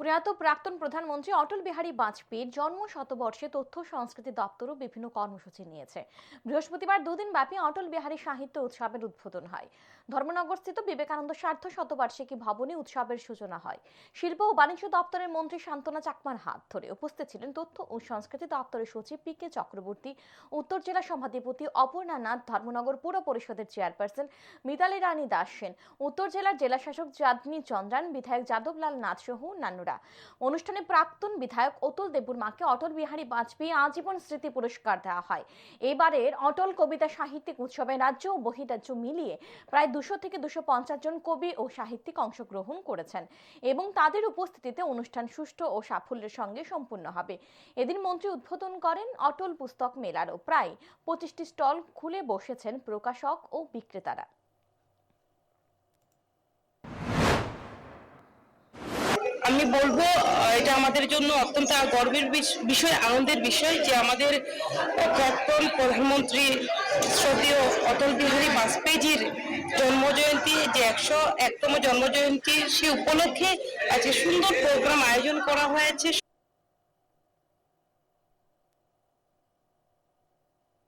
প্রয়াত প্রাক্তন প্রধানমন্ত্রী অটল বিহারী বাজপেয়ীর জন্ম শতবর্ষে তথ্য সংস্কৃতি দপ্তরও বিভিন্ন কর্মসূচি নিয়েছে। বৃহস্পতিবার দুদিন ব্যাপী অটল বিহারী সাহিত্য উৎসবের উদ্বোধন হয়। ধর্মনগরস্থিত বিবেকানন্দ স্বার্থ শতবার্ষিকী ভবনে উৎসবের সূচনা হয়। শিল্প ও বাণিজ্য দপ্তরের মন্ত্রী শান্তনা চাকমার হাত ধরে উপস্থিত ছিলেন তথ্য ও সংস্কৃতি দপ্তরের সচিব পি কে চক্রবর্তী, উত্তর জেলা সভাধিপতি অপর্ণা নাথ, ধর্মনগর পুর পরিষদের চেয়ারপারসন মিতালি রানী দাস সেন, উত্তর জেলার জেলাশাসক চাঁদনী চন্দ্রান, বিধায়ক যাদবলাল নাথ সহ অন্যান্যরা অনুষ্ঠানে প্রাক্তন বিধায়ক অতুল দেববর্মাকে অটল বিহারী বাজপেয়ী আজীবন স্মৃতি পুরস্কার দেওয়া হয়। এবারের অটল কবিতা সাহিত্যিক উৎসবে রাজ্য ও বহিরাজ্য মিলিয়ে প্রায় দুশো থেকে দুশো পঞ্চাশ জন কবি ও সাহিত্যিক অংশগ্রহণ করেছেন এবং তাদের উপস্থিতিতে অনুষ্ঠান সুষ্ঠু ও সাফল্যের সঙ্গে সম্পূর্ণ হবে। এদিন মন্ত্রী উদ্বোধন করেন অটল পুস্তক মেলারও। প্রায় পঁচিশটি স্টল খুলে বসেছেন প্রকাশক ও বিক্রেতারা। আমি বলব এটা আমাদের জন্য অত্যন্ত গর্বের বিষ- বিষয়, আনন্দের বিষয় যে আমাদের প্রাক্তন প্রধানমন্ত্রী শ্রদ্ধেয় অটল বিহারী বাজপেয়ীজির জন্মজয়ন্তী যে একশো একতম জন্মজয়ন্তী সে উপলক্ষে আজকে সুন্দর প্রোগ্রাম আয়োজন করা হয়েছে।